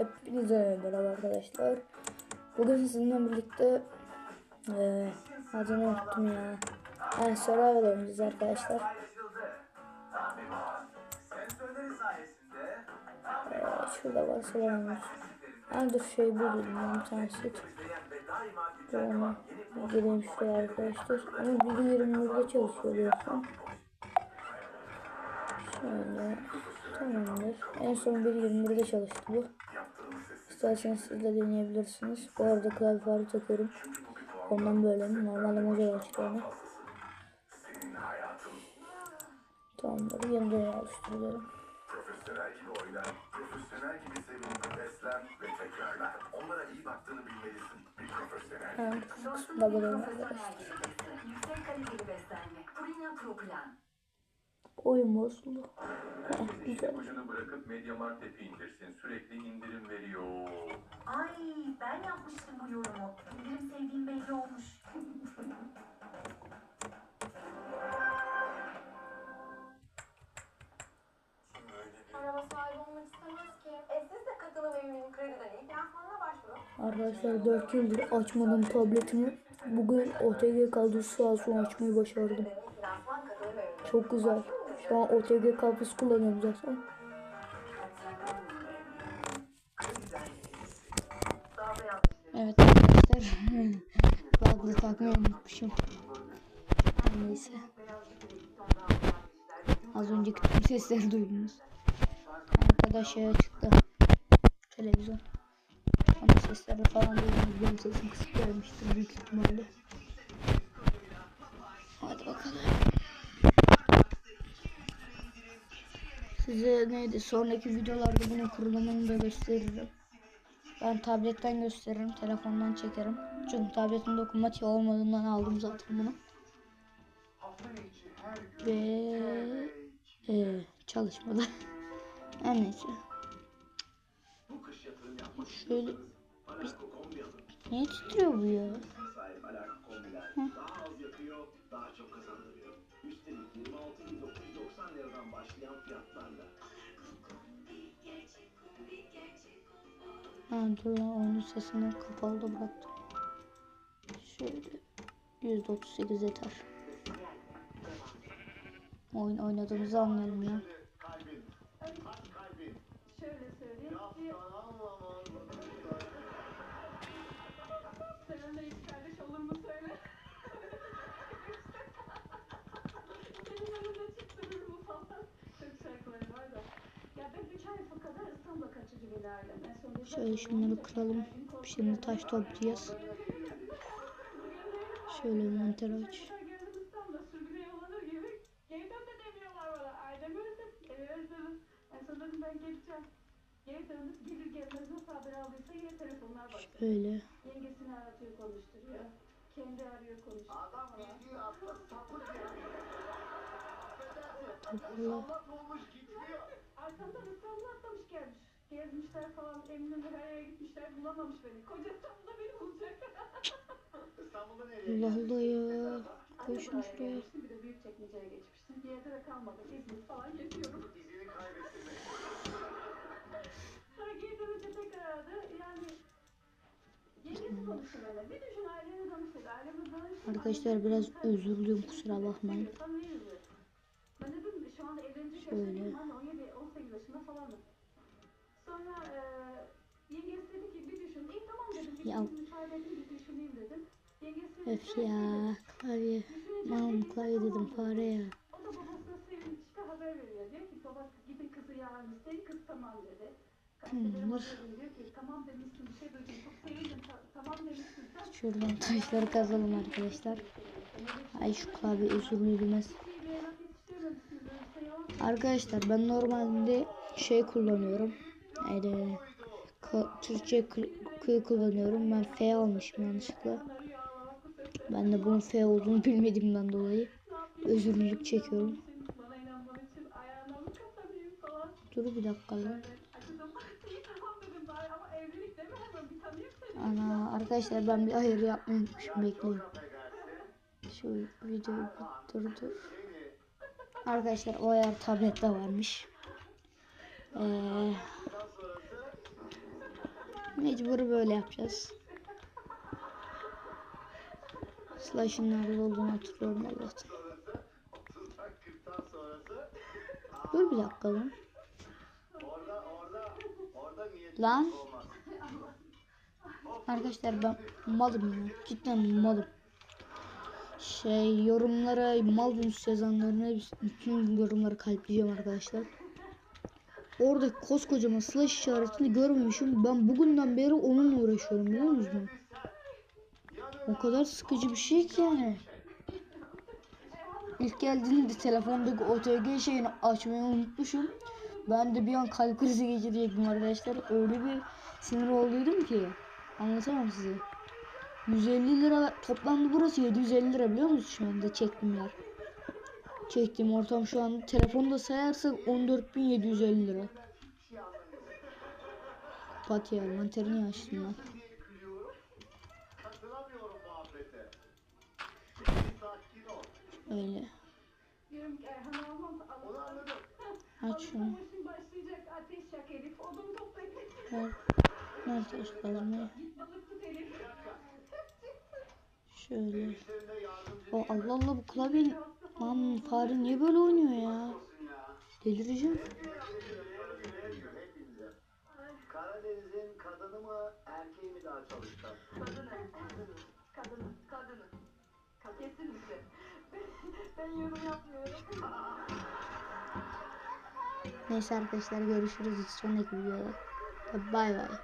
Hepinize merhaba arkadaşlar. Bugün sizinle birlikte eee adını unuttum ya. Ha, Survival oynayacağız arkadaşlar. Eee şurada var Survival. Ha dur şey buldum ben bir tane süt. Dur onu gireyim şuraya arkadaşlar. Ama 1.21'de çalışıyor diyorsun. Şöyle. Tamamdır. En son 1.21'de çalıştı bu. İsterseniz siz de deneyebilirsiniz. Bu arada klavye farı takıyorum. Ondan böyle normal emoji açtı onu. Tamamdır. Yeniden oluşturuyorum. Profesyonel gibi oynar, profesyonel gibi sevin, beslen ve tekrarla. Onlara iyi baktığını bilmelisin. Bir profesyonel. Kısmında böyle arkadaşlar. Yüksek kaliteli beslenme. Purina Pro Plan. Oyun bozuldu. Heh, güzel. yapıcını bırakıp Mediamarkt app'i indirsin. Sürekli indirim veriyor. Ay ben yapmıştım bu yorumu. İndirim sevdiğim belli olmuş. Araba sahibi olmak istemez ki. E siz de katılım evinin krediden iyi finansmanına başvurun. Arkadaşlar 4 yıldır açmadım tabletimi. Bugün OTG kadrosu sağ olsun açmayı başardım. Çok güzel. Şu an OTG kadrosu kullanıyorum zaten. Evet arkadaşlar. Kulaklığı takmayı unutmuşum. Neyse. Az önceki tüm sesleri duydunuz. Arkadaşlar çıktı. Televizyon. Ama sesleri falan duydunuz. Benim sesim kısık gelmiştir büyük ihtimalle. Hadi bakalım. Size neydi? Sonraki videolarda bunun kurulumunu da gösteririm. Ben tabletten gösteririm, telefondan çekerim. Çünkü tabletin dokunmatiği olmadığından aldım zaten bunu. Ve e, çalışmadı. Her neyse. Şöyle bir... Niye titriyor bu ya? Hı. Ha, dur lan oyunun sesini kapalı da bıraktım. Şöyle %38 yeter. Oyun oynadığımızı anlayalım ya. Şöyle söyleyeyim Şöyle şunları kıralım. Şimdi taş toplayacağız. Şöyle envanter aç. Şöyle. Yengesini aratıyor konuşturuyor. Kendi arıyor konuşturuyor. Adam bildiğin atla sapık ya. Allah. Sallat olmuş gitmiyor. Arkamdan İstanbul'a atlamış gelmiş. Gezmişler falan. Eminönü her yere gitmişler. Bulamamış beni. Koca İstanbul'da beni bulacak. İstanbul'da nereye? Allah Allah ya. Koşmuş buraya. Bir de büyük çekmeceye geçmiştim. Bir yerde de kalmadım. İzmir falan geziyorum. İzini. Sonra geri dönünce tekrar aradı. Yani yengesi konuştu benimle. Bir düşün aileni danıştık. Ailemiz danıştık. Arkadaşlar biraz özür diliyorum kusura bakmayın. Şöyle. Sonra e, yengesi dedi ki bir düşün. İyi tamam dedim. Bir Ya. müsaade edin bir düşüneyim dedim. Yengesi dedi Öf ya. Klavye. Mam klavye dedim fare ya. O da babasına sevinçte haber veriyor. Diyor ki baba gidin kızı yarın isteyin. Kız tamam dedi. Şey sen. Şuradan taşları kazalım arkadaşlar. Ay şu klavye özürlü bilmez. Şey. Arkadaşlar ben normalde şey kullanıyorum. Ka- Türkçe kı kullanıyorum. Ben F almışım yanlışlıkla. Ben de bunun F olduğunu bilmediğimden dolayı özürlülük çekiyorum. Dur bir dakika lan. Ana arkadaşlar ben bir ayarı yapmayı unutmuşum bekleyin. Şu videoyu durdur. Arkadaşlar o ayar tablette varmış. Ee, Mecbur böyle yapacağız. Slash'ın nerede olduğunu hatırlıyorum Allah'tan. Dur bir dakika lan. Lan. Arkadaşlar ben malım ya. Cidden malım. Şey yorumlara mal yazanlarına bütün yorumları kalpleyeceğim arkadaşlar. Orada koskocaman slash işaretini görmemişim. Ben bugünden beri onunla uğraşıyorum biliyor musunuz? O kadar sıkıcı bir şey ki yani. İlk geldiğinde telefondaki OTG şeyini açmayı unutmuşum. Ben de bir an kalp krizi geçirecektim arkadaşlar. Öyle bir sinir olduydum ki. Anlatamam size. 150 lira toplamda burası 750 lira biliyor musunuz şu anda çektiğim yer. Çektiğim ortam şu anda telefonda sayarsak 14.750 lira. Pat ya manterini açtım ben. Öyle. Aç şunu. Ver. Nerede Elif. Şöyle. O Allah Allah bu klavye lan fare niye böyle oynuyor ya? Delireceğim. Karadeniz'in kadını mı erkeği mi daha çalışkan? Kadını, kadını, kadını. Kesinlikle. Ben yorum yapmıyorum. Neyse arkadaşlar görüşürüz sonraki videoda. Bay bay.